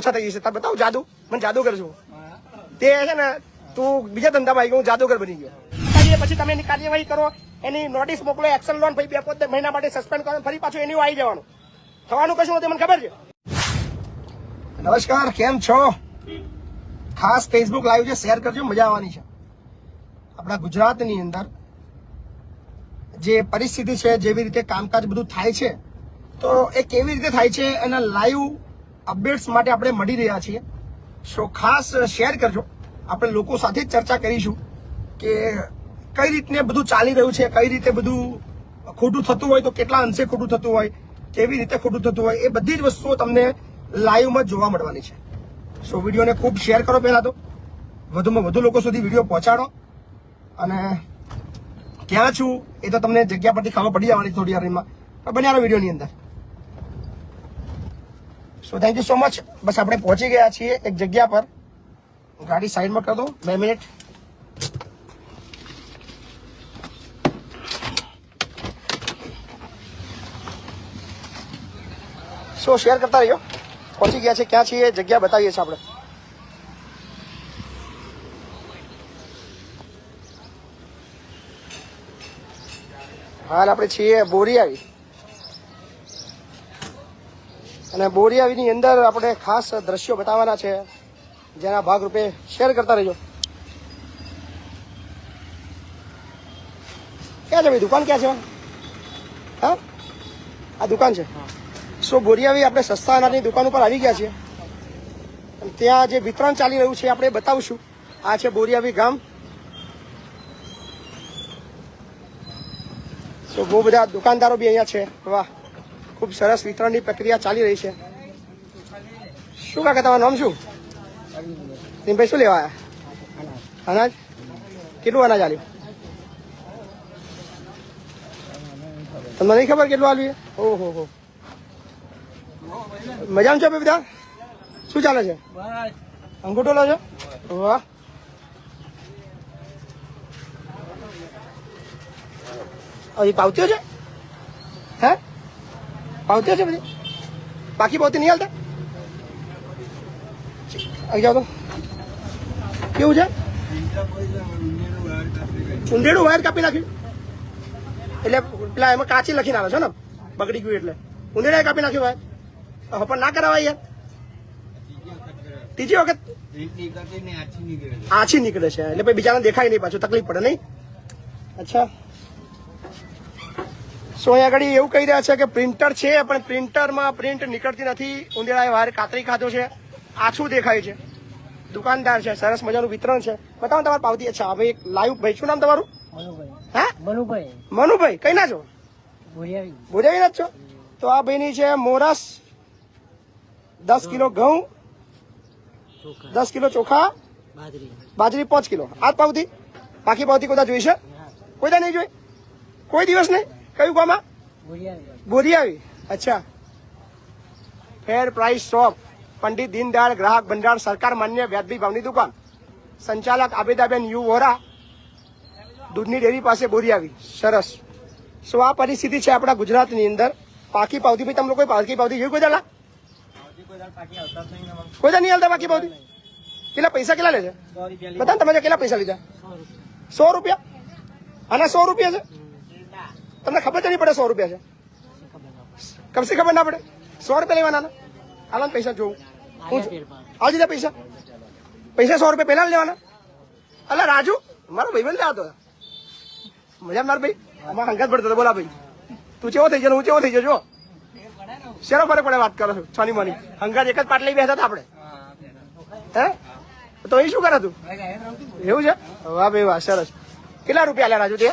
ઓછા થઈ જશે તાર જાદુ. મને જાદુગર છું. તે છે ને, તું બીજા ધંધામાં આવી ગયો, હું જાદુગર બની ગયો. પછી તમે એની કાર્યવાહી કરો, એની નોટિસ મોકલો એક્શન લોન પછી બે પોતે મહિના માટે સસ્પેન્ડ કરો ફરી પાછું એની આવી જવાનું. થવાનું કશું નથી, મને ખબર છે. નમસ્કાર, કેમ છો? ખાસ ફેસબુક લાઈવ છે શેર કરજો, મજા આવવાની છે. આપણા ગુજરાતની અંદર જે પરિસ્થિતિ છે, જેવી રીતે કામકાજ બધું થાય છે, તો એ કેવી રીતે થાય છે એના લાઈવ અપડેટ્સ માટે આપણે મળી રહ્યા છીએ. સો ખાસ શેર કરજો. આપણે લોકો સાથે ચર્ચા કરીશું કે કઈ રીતને બધું ચાલી રહ્યું છે, કઈ રીતે બધું ખોટું થતું હોય, તો કેટલા અંશે ખોટું થતું હોય, કેવી રીતે ખોટું થતું હોય, એ બધી જ વસ્તુઓ તમને લાઈવમાં જોવા મળવાની છે. સો વિડીયોને ખૂબ શેર કરો પહેલાં તો. વધુમાં વધુ લોકો સુધી વીડિયો પહોંચાડો. અને ક્યાં છું એ તો તમને જગ્યા પરથી ખબર પડી જવાની થોડી વારમાં બન્યા વિડીયોની અંદર. So thank you so much બસ આપણે પહોંચી ગયા છીએ એક જગ્યા પર ગાડી સાઈડમાં કરી દો બે મિનિટ સો શેર કરતા રહીજો પહોંચી ગયા છે ક્યાં છીએ જગ્યા બતાવીએ છીએ આપણે હાલ આપણે છીએ બોરિયાવી અને બોરિયાવીની અંદર આપણે ખાસ દ્રશ્યો બતાવવાના છે. જેના ભાગરૂપે શેર કરતા રહેજો. ક્યાં છે ભાઈ? દુકાન ક્યાં છે? હા? આ દુકાન છે? સો બોરિયાવી આપણે સસ્તા અનાજની દુકાન ઉપર આવી ગયા છીએ. ત્યાં જે વિતરણ ચાલી રહ્યું છે, આપણે બતાવશું. આ છે બોરિયાવી ગામ. સો બહુ બધા દુકાનદારો બી અહીંયા છે. વાહ. ખૂબ સરસ વિતરણની પ્રક્રિયા ચાલી રહી છે. શું કાકા, તમારું નામ શું? ભાઈ શું લેવા આવ્યા? અનાજ? કેટલું અનાજ આલ્યું તમને નહીં ખબર કેટલું આલ્યું છે? ઓહો, હો. મજામાં છો ભાઈ બધા? શું ચાલે છે? અંગૂઠો લો છો? વાહ. હજી પાવતીઓ છે? હે? પાવતીઓ હશે બધી બાકી પાવતી નહીં હાલતા આવી જાઓ તો કેવું છે ઊંધેડું વાયર કાપી નાખ્યું એટલે પેલા એમાં કાચી લખીને આવે છે ને બગડી ગયું એટલે ઊંધેડા કાપી નાખ્યું વાયર પણ ના કરાવાય યાર ત્રીજી વખત આછી નીકળે છે એટલે પછી બીજાને દેખાય નહીં પાછું તકલીફ પડે નહીં અચ્છા સો અહીંયા આગળ એવું કહી રહ્યા છે કે પ્રિન્ટર છે પણ પ્રિન્ટરમાં પ્રિન્ટ નીકળતી નથી. ઉંદેડાએ વારે કાતરી ખાધો છે. આછું દેખાય છે. દુકાનદાર છે સરસ મજાનું વિતરણ છે. બતાવો તમારે પાવતી. અચ્છા હવે એક લાઈવ ભાઈ શું નામ તમારું? મનુભાઈ. હા? મનુભાઈ. મનુભાઈ કઈ ના છો? ભોજાવી બોજાવી ના છો? તો આ ભાઈની છે મોરસ દસ કિલો ઘઉં દસ કિલો ચોખા બાજરી. બાજરી પાંચ કિલો. આ પાવતી? બાકી પાવતી કોઈ જોઈશે કોઈ નહીં જોઈ? કોઈ દિવસ નહીં? કયું ગામમાં બોરિયાવી બોરી આવી અચ્છા. Fair price shop Pandit Deendayal ગ્રાહક ભંડાર સરકાર માન્ય વ્યાજબી ભાવની દુકાન. સંચાલક આબેદાબેન યુ વોરા. દૂધની ડેરી પાસે બોરી આવી સરસ. સો આ પરિસ્થિતિ છે આપણા ગુજરાતની અંદર. પાકી પાવતી ભાઈ તમે લોકો પાકી પાવતી જોયું કોઈ દાડા કોઈ નહીં હાલતા પાકી પાવતી? કેટલા પૈસા કેટલા લે છે? બધા તમે કેટલા પૈસા લીધા? સો રૂપિયા? આના સો રૂપિયા છે? તમને ખબર જ નહીં પડે સો રૂપિયા છે? કમસે ખબર ના પડે. સો રૂપિયા લેવાના હાલો પૈસા જોઉં. હું આવજી દે પૈસા. પૈસા સો રૂપિયા પહેલા લેવાના. અલા રાજુ, મારો ભાઈ બંધ હતો મજા મારો ભાઈ. આમાં હંગાત પડતો બોલા ભાઈ. તું ચેવો થઈ ગયો હું ચેવો થઈ ગયો જો શેરો ફરક પડે વાત કરો છો? છની મની. હંગાત એક જ પાટલી બેસતા હતા આપણે. હે? તો અહીં શું કરે તું? એવું છે? વાહ ભાઈ, વાહ, સરસ. કેટલા રૂપિયા આલ્યા રાજુ તે?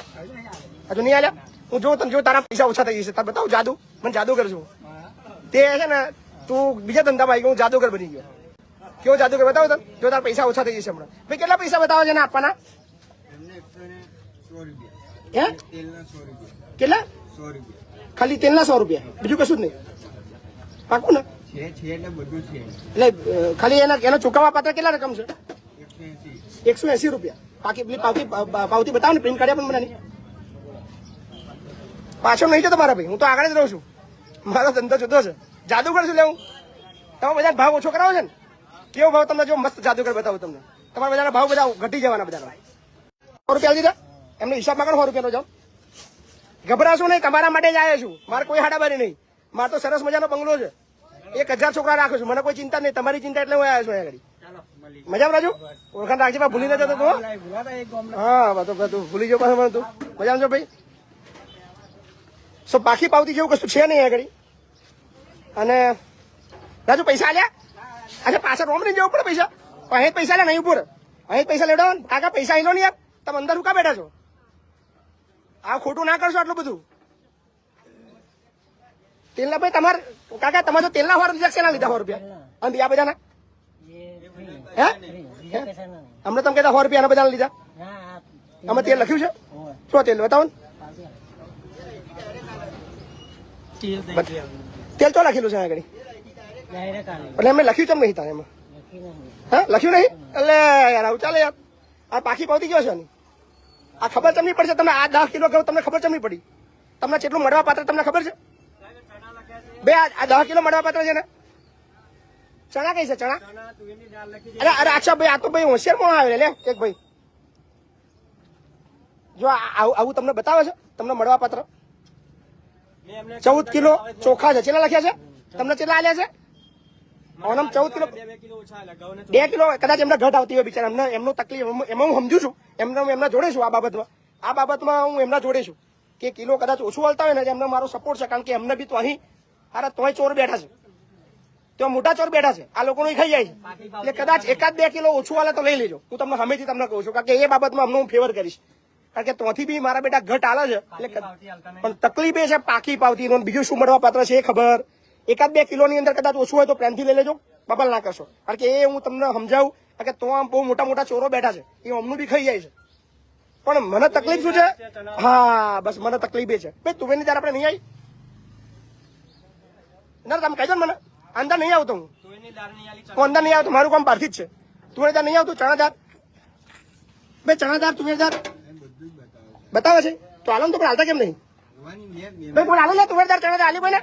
હજુ નહીં આલ્યા? હું જો તને જો તારા પૈસા ઓછા થઈ જશે. તાર બતાવું, જાદુ? મને જાદુગર છું તે છે ને, તું બીજા ધંધામાં આવી ગયો, હું જાદુગર બની ગયો. કેવો જાદુગર? બતાવો તને? જો તારા પૈસા ઓછા થઈ જશે હમણાં. ભાઈ, કેટલા પૈસા બતાવો છે ને આપવાના? કેટલા? ખાલી તેલના સો રૂપિયા. બીજું કશું જ નહીં. પાકું ને? એટલે ખાલી એના એના ચુકવવા પાત્ર કેટલા રકમ છે? એકસો એસી રૂપિયા. બાકી, પેલી પાવતી પાવતી બતાવો ને પ્રિન્ટ કાઢ્યા પણ મને નહીં. પાછળ નહીં જતો મારા ભાઈ. હું તો આગળ જ રહું છું. મારો ધંધો જુદો છે. જાદુગર છું લેવું? તમે બધા ભાવ ઓછો કરાવો છે ને? કેવો ભાવ તમને જો મસ્ત જાદુગર બતાવું તમને. તમારા બધાના ભાવ બધા ઘટી જવાના બધાના. સો રૂપિયા દીધા. એમને હિસાબમાં કરો સો રૂપિયાનો જાઓ. ગભરાશો નહીં, તમારા માટે જ આવ્યો છું. મારે કોઈ હાડાબારી નહીં. મારે તો સરસ મજાનો બંગલો છે. એક હજાર છોકરા રાખું છું. મને કોઈ ચિંતા નહીં. તમારી ચિંતા એટલે હું આવ્યો છું અહીંયા આગળ. મજામાં રાજુ? ઓળખાણ રાખજે ભૂલી જતો તું, હા. બધું ભૂલી જાવ પાછું મને મજામાં છો ભાઈ? સો બાકી પાવતી જેવું કશું છે નહીં આગળ. અને રાજુ પૈસા આલ્યા? અચ્છા પાછા રોમ નહીં જવું પડે પૈસા? અહીં પૈસા લે નહીં ઉપર અહીં પૈસા લેવડાવો ને. કાકા પૈસા અહીં લો ને યાર? તમે અંદર રૂકા બેઠા છો? આ ખોટું ના કરશો આટલું બધું? તેલના ભાઈ તમારે કાકા તમારે તો તેલના હોર લીધા શેના લીધા સો રૂપિયા. અને બીજા બધાના? હે? અમને તમે કહેતા સો રૂપિયા બધાના લીધા. અમે તેલ લખ્યું છે. શું તેલ? બતાવો ને. તેલ તો લખેલું છે આગળ. એટલે એમને લખ્યું ચમ નહીં તારે એમાં. હા લખ્યું નહીં? એટલે યાર આવું ચાલે યાર. આ પાકી પાવતી ગયો છે. આ ખબર તમને પડશે તમને આ દસ કિલો ઘઉં તમને ખબર ચમની પડી. તમને કેટલું મળવા પાત્ર તમને ખબર છે? બે આ દસ કિલો મળવા પાત્ર છે ને? ચણા કઈ છે ચણા? અરે અરે અચ્છા ભાઈ આ તો ભાઈ હોશિયાર કોણ આવે લે એક ભાઈ. જો આવું તમને બતાવે છે? તમને મળવા પાત્ર? ચૌદ કિલો ચોખા છે. કેટલા લખ્યા છે? તમને કેટલા આલ્યા છે? ઓનમ ચૌદ કિલો બે કિલો કદાચ એમને ઘટ આવતી હોય બિચારા. એમને એમનું તકલીફ એમ- હું સમજુ છું. એમને હું એમના જોડે છું આ બાબતમાં. આ બાબતમાં હું એમના જોડે છું કે કિલો કદાચ ઓછું હાલતા હોય ને એમને મારો સપોર્ટ છે. કારણ કે એમને બી તો અહીં અરે તોય ચોર બેઠા છે. તો મોટા ચોર બેઠા છે. આ લોકોનું ખાઈ જાય છે. એટલે કદાચ એકાદ બે કિલો ઓછું હાલે તો લઈ લેજો. હું તમને હમેથી તમને કહું છું. કારણ કે એ બાબતમાં અમને હું ફેવર કરીશ. કારણ કે ત્યાંથી બી મારા બેટા ઘટ આલે છે. એટલે પણ તકલીફ એ છે પાકી પાવતી બીજું શું મળવા પાત્ર છે એ ખબર? એકાદ બે કિલોની અંદર કદાચ ઓછું હોય તો પ્રેમથી લઈ લેજો. બબલ ના કરશો. કારણ કે એ હું તમને સમજાવું કારણ કે તો આમ બહુ મોટા મોટા ચોરો બેઠા છે. એ અમનું બી ખાઈ જાય છે. પણ મને તકલીફ શું છે? હા બસ મને તકલીફ એ છે. ભાઈ તુવેરની ત્યારે આપણે નહીં આવી ના તમે કહી દો ને મને. અંદર નહીં આવતો હું. હું અંદર નહીં આવતો મારું કામ બહારથી જ છે. તુવેર દાળ નહીં આવતું ચણાદાર. ભાઈ ચણાદાર તુવેર દાળ બતાવે છે? તો આલમ તો પણ હાલતા કેમ નહીં? ભાઈ કોઈ હાલે લે તુવેરની દાળ ચણાદાર આલી ભાઈ ને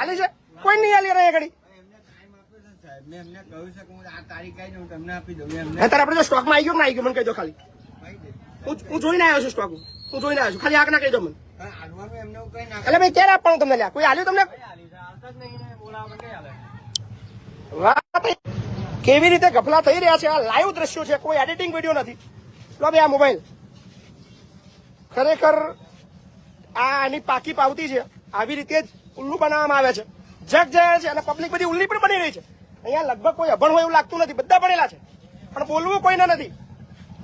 આલી છે. કોઈ નહીં આલી રહે ઘડી અત્યારે આપણે જો સ્ટોકમાં આવી ગયો મને કહી હું જોઈને આવ્યો છું સ્ટોક હું જોઈને આવ્યો છું. ખાલી ના કહી દો મને. પણ એટલે ક્યારે આપવાનું તમને લ્યા? કોઈ આલ્યું તમને? કેવી રીતે ગફલા થઈ રહ્યા છે? આ લાઈવ દ્રશ્યો છે. કોઈ એડિટિંગ વીડિયો નથી. લો ભાઈ, આ મોબાઈલ ખરેખર આ આની પાકી પાવતી છે. આવી રીતે જ ઉલ્લુ બનાવવામાં આવે છે. જગ જાય છે અને પબ્લિક બધી ઉલ્લી પણ બની રહી છે. અહીંયા લગભગ કોઈ અભણ હોય એવું લાગતું નથી. બધા ભણેલા છે. પણ બોલવું કોઈને નથી.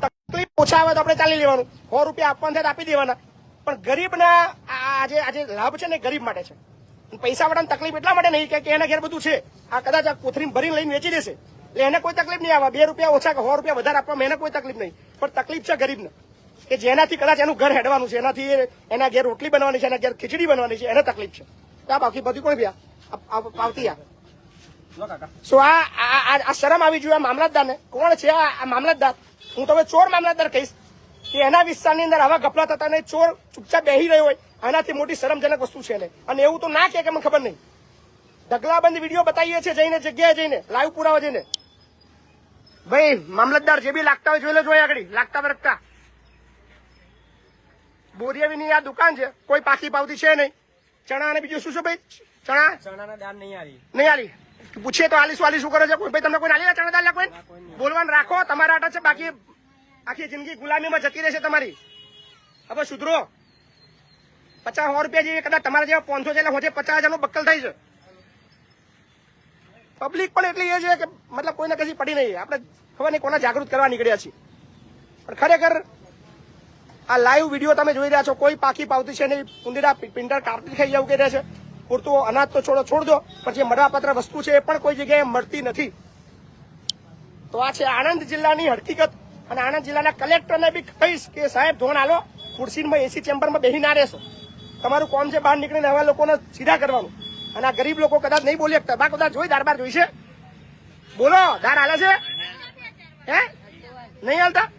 તકલીફ ઓછા આવે તો આપણે ચાલી લેવાનું. સો રૂપિયા આપવાના થાય આપી દેવાના. પણ ગરીબના આજે આજે લાભ છે ને ગરીબ માટે છે. પૈસા વાળાને તકલીફ એટલા માટે નહીં કે એના ઘેર બધું છે. આ કદાચ આ કોથરીમ ભરીને લઈને વેચી દેશે. એટલે એને કોઈ તકલીફ નહીં આવે. બે રૂપિયા ઓછા કે સો રૂપિયા વધારે આપવામાં એને કોઈ તકલીફ નહીં. પણ તકલીફ છે ગરીબને. કે જેનાથી કદાચ એનું ઘર હેડવાનું છે એનાથી એના ઘેર રોટલી બનવાની છે એના ઘેર ખીચડી બનવાની છે એને તકલીફ છે. આ બાકી બધી કોણ ભ્યા પાવતી આ. સો આ શરમ આવી જોઈએ આ મામલતદારને. કોણ છે આ મામલતદાર? હું તમે ચોર મામલતદાર કહીશ કે એના વિસ્તારની અંદર આવા ગફલા થતા નહીં ચોર ચૂપચાપ બેહી રહ્યો હોય આનાથી મોટી શરમજનક વસ્તુ છે ને અને એવું તો ના કે મને ખબર નહીં. ઢગલાબંધ વીડિયો બતાવીએ છીએ જઈને જગ્યાએ જઈને લાઈવ પુરાવા જઈને. ભાઈ મામલતદાર જે બી લાગતા હોય જોઈ લેજો આગળ. લાગતા વરગતા બોરિયાવીની આ દુકાન છે કોઈ પાકી પાવતી છે નહીં. ચણા અને બીજું શું શું ભાઈ? ચણા? ચણાના દાળ નહીં આવી. નહીં આલી પૂછીએ તો આલીસ વાલી શું કરે છે? કોઈ ભાઈ તમને કોઈ આલી ચણા દાલ કોઈ? બોલવાનું રાખો તમારા આટા છે બાકી આખી જિંદગી ગુલામીમાં જતી રહેશે તમારી. હવે સુધરો. પચાસ સો રૂપિયા જેવી કદાચ તમારા જેવા પાંચસો છે હોય પચાસ હજારનું બક્કલ થઈ છે. પબ્લિક પણ એટલી એ છે કે મતલબ કોઈને કશી પડી નહીં. આપણે ખબર નહીં કોને જાગૃત કરવા નીકળ્યા છીએ. પણ ખરેખર આ લાઈવ વીડિયો તમે જોઈ રહ્યા છો. કોઈ પાકી પાવતી છે નહીં. ઉંદીડા પિંડર કાર્પેટ ખાઈ જવું કહી છે. પૂરતું અનાજ તો છોડો છોડ દો પણ જે મળવાપાત્ર વસ્તુ છે એ પણ કોઈ જગ્યાએ મળતી નથી. તો આ છે આણંદ જિલ્લાની હકીકત. અને આણંદ જિલ્લાના કલેક્ટરને બી કહીશ કે સાહેબ ધોન આલો. ખુરશીમાં એસી ચેમ્બરમાં બેસી ના રહેશો. તમારું કોમ છે બહાર નીકળીને હવે લોકોને સીધા કરવાનું. અને આ ગરીબ લોકો કદાચ નહીં બોલી શકતા. બા, કદાચ જોઈ દારબાર જોઈશે બોલો, દાર હાલે છે? હે? નહીં હાલતા?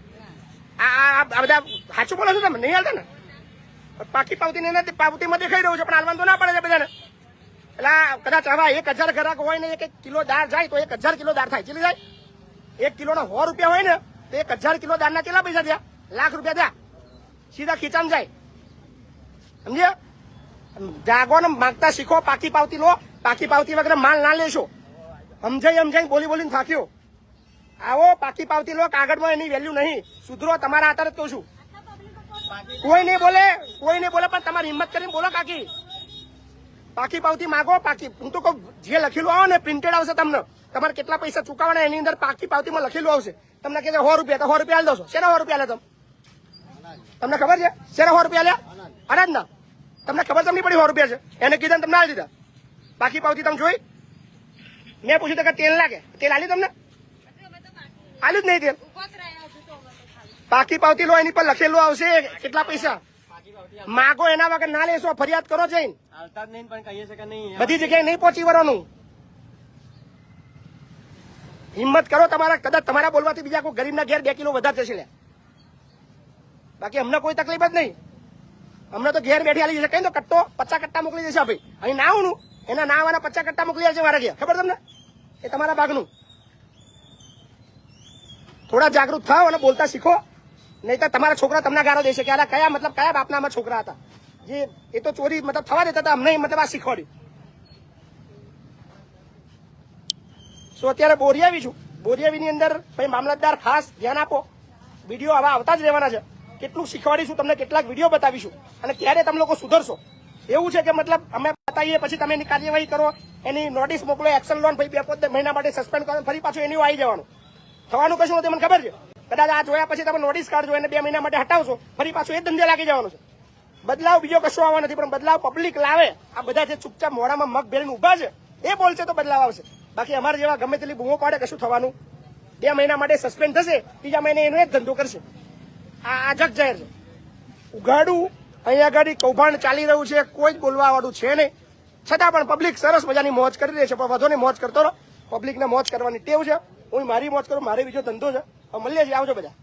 આ આ બધા સાચું બોલો છો તમે? નહીં હાલતા ને? પાકી પાવતી ને પાવતીમાં દેખાઈ રહ્યું છે, પણ હાલવાનું તો ના પડે છે બધાને. એટલે કદાચ આવા એક હજાર ગ્રાહક હોય ને, એક એક કિલો દાળ જાય તો એક હજાર કિલો દાળ થાય. કેટલી જાય? એક કિલો ના સો રૂપિયા હોય ને, તો એક હજાર કિલો દાળના કેટલા પૈસા થયા? લાખ રૂપિયા થયા. સીધા ખીચામાં જાય. સમજે જાગો ને, માગતા શીખો, પાકી પાવતી લો. પાકી પાવતી વગેરે માલ ના લેશો. સમજાઈ સમજાઈ બોલી બોલીને થાક્યો. આવો પાકી પાવતી લો કાગળમાં એની વેલ્યુ નહીં. સુધરો, તમારા હાથે જ કહું છું. કોઈ નહીં બોલે, કોઈ નહીં બોલે, પણ તમારી હિંમત કરીને બોલો કાકી. પાકી પાવતી માગો પાકી હું તો કહું, જે લખેલું આવે ને પ્રિન્ટેડ આવશે તમને. તમારે કેટલા પૈસા ચૂકવવાના એની અંદર પાકી પાવતીમાં લખેલું આવશે. તમને કે સો રૂપિયા, તો સો રૂપિયા દો છો. શેના સો રૂપિયા લે તમે? તમને ખબર છે? શેના સો રૂપિયા લ્યા અનાજ ના તમને ખબર તમને પડી સો રૂપિયા છે? એને કીધા તમને આલી દીધા. બાકી પાવતી તમે જોઈ? મેં પૂછ્યું તો કે તેલ લાગે. તેલ આલી તમને? આલ્યું જ નહીં તેલ. પાકી પાવતી લો એની પર લખેલું આવશે કેટલા પૈસા? માગો એના વગર ના લેશો ફરિયાદ કરો જઈને. બધી જગ્યાએ નહીં પહોંચી વળવાનું. હિંમત કરો તમારા કદાચ તમારા બોલવાથી બીજા કોઈ ગરીબના ઘેર બે કિલો વધારે જશે બાકી અમને કોઈ તકલીફ જ નહીં. અમને તો ઘેર બેઠી આલી જશે કઈ તો કટ્ટો પચાસ કટ્ટા મોકલી દેશે ભાઈ અહીં ના આવનું એના ના આવવાના પચાસ કટ્ટા મોકલી જશે મારા ઘેર. ખબર તમને? એ તમારા ભાગનું. થોડા જાગૃત થાવ અને બોલતા શીખો. નહીં તો તમારા છોકરા તમને ગાળો દેશે કે આલા કયા મતલબ કયા બાપના અમારા છોકરા હતા? જે એ તો ચોરી મતલબ થવા દેતા હતા, અમને મતલબ આ શીખવાડ્યું. સો અત્યારે બોરિયાવી છું. બોરિયાવીની અંદર ભાઈ મામલતદાર ખાસ ધ્યાન આપો. વીડિયો આવા આવતા જ રહેવાના છે. કેટલું શીખવાડીશું, તમને કેટલાક વીડિયો બતાવીશું. અને ક્યારે તમે લોકો સુધરશો? એવું છે કે મતલબ અમે બતાવીએ, પછી તમે એની કાર્યવાહી કરો, એની નોટિસ મોકલો એક્શન લોન ભાઈ બે પોતે મહિના માટે સસ્પેન્ડ કરો, ફરી પાછું એની આવી જવાનું. થવાનું કશું નથી મને ખબર છે. કદાચ આ જોયા પછી તમે નોટિસ કાઢજો, એને બે મહિના માટે હટાવશો. ફરી પાછું એ ધંધે લાગી જવાનું છે. બદલાવ બીજો કશો આવવાનો નથી, પણ બદલાવ પબ્લિક લાવે. આ બધા જે ચૂપચાપ મોડામાં મગ ભેરીને ઊભા છે, એ બોલશે તો બદલાવ આવશે. બાકી અમારે જેવા ગમે તેટલી બૂમો પાડે કશું થવાનું. બે મહિના માટે સસ્પેન્ડ થશે, ત્રીજા મહિને એનો જ ધંધો કરશે. આ જગ જાહેર છે. ઉગાડું અહીંયા આગળ કૌભાંડ ચાલી રહ્યું છે, કોઈ જ બોલવા છે નહીં. છતાં પણ પબ્લિક સરસ મજાની મોજ કરી રહી છે, પણ વધુ મોજ કરતો રહો. પબ્લિકને મોજ કરવાની ટેવ છે. હું મારી મોજ કરું મારે બીજો ધંધો છે. મળીએ છીએ આવજો બધા.